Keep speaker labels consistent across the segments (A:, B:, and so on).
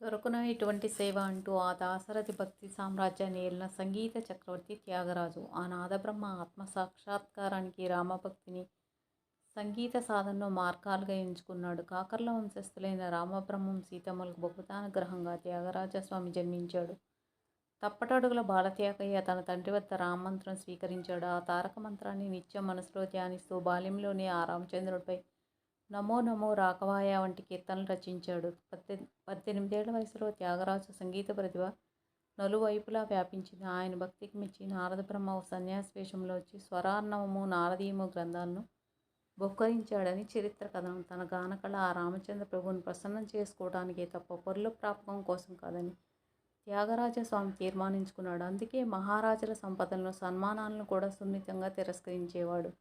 A: దొరకున ఇటువంటి సేవ అంటూ ఆ దాశరథి భక్తి సామ్రాజ్యాన్ని ఏలిన సంగీత చక్రవర్తి త్యాగరాజు. ఆ నాదబ్రహ్మ ఆత్మ సాక్షాత్కారానికి రామభక్తిని సంగీత సాధనను మార్గాలుగా ఎంచుకున్నాడు. కాకర్ల వంశస్థులైన రామబ్రహ్మం సీతమ్మలకు బహుదానుగ్రహంగా త్యాగరాజస్వామి జన్మించాడు. తప్పటడుగుల బాలత్యాగయ్య తన తండ్రి వద్ద రామమంత్రం స్వీకరించాడు. ఆ తారక మంత్రాన్ని నిత్యం మనసులో ధ్యానిస్తూ బాల్యంలోనే ఆ రామచంద్రుడిపై నమో నమో రాఘవాయ వంటి కీర్తనలు రచించాడు. పద్దె పద్దెనిమిదేళ్ళ వయసులో త్యాగరాజు సంగీత ప్రతిభ నలువైపులా వ్యాపించింది. ఆయన భక్తికి మెచ్చి నారద బ్రహ్మ ఓ సన్యాసి వేషంలో వచ్చి స్వరార్ణవము నారదీయము గ్రంథాలను బహుకరించాడని చరిత్ర కథనం. తన గానకళ ఆ రామచంద్ర ప్రభువుని ప్రసన్నం చేసుకోవడానికే తప్ప పొరుల ప్రాపకం కోసం కాదని త్యాగరాజ స్వామి తీర్మానించుకున్నాడు. అందుకే మహారాజుల సంపదలను సన్మానాలను కూడా సున్నితంగా తిరస్కరించేవాడు.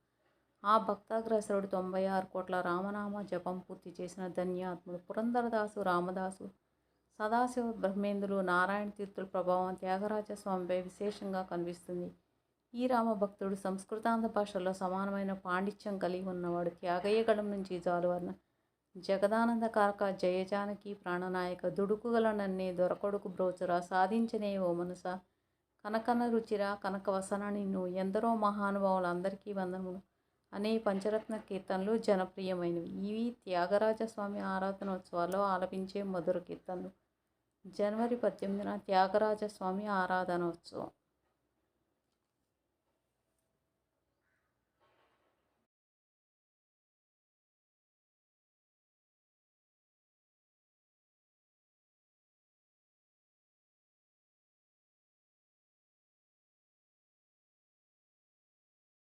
A: ఆ భక్తాగ్రసరుడు తొంభై ఆరు కోట్ల రామనామ జపం పూర్తి చేసిన ధన్యాత్ముడు పురంధరదాసు రామదాసు సదాశివ బ్రహ్మేంద్రులు నారాయణ తీర్థుల ప్రభావం త్యాగరాజ స్వామిపై విశేషంగా కనిపిస్తుంది. ఈ రామభక్తుడు సంస్కృతాంధ భాషల్లో సమానమైన పాండిత్యం కలిగి ఉన్నవాడు. త్యాగయ్యగడం నుంచి జాలువర్ణ జగదానందకారక జయజానకి ప్రాణనాయక దుడుకుగల నన్నే దొరకొడుకు బ్రోచురా సాధించనే ఓ మనస. కనకన రుచిరా కనక వసన నిన్ను ఎందరో మహానుభావులు అందరికీ వందనములు. అనే పంచరత్న కీర్తనలు జనప్రియమైనవి. ఇవి త్యాగరాజ స్వామి ఆరాధనోత్సవాల్లో ఆలపించే మధుర కీర్తనలు. జనవరి పద్దెనిమిదిన త్యాగరాజ స్వామి ఆరాధనోత్సవం.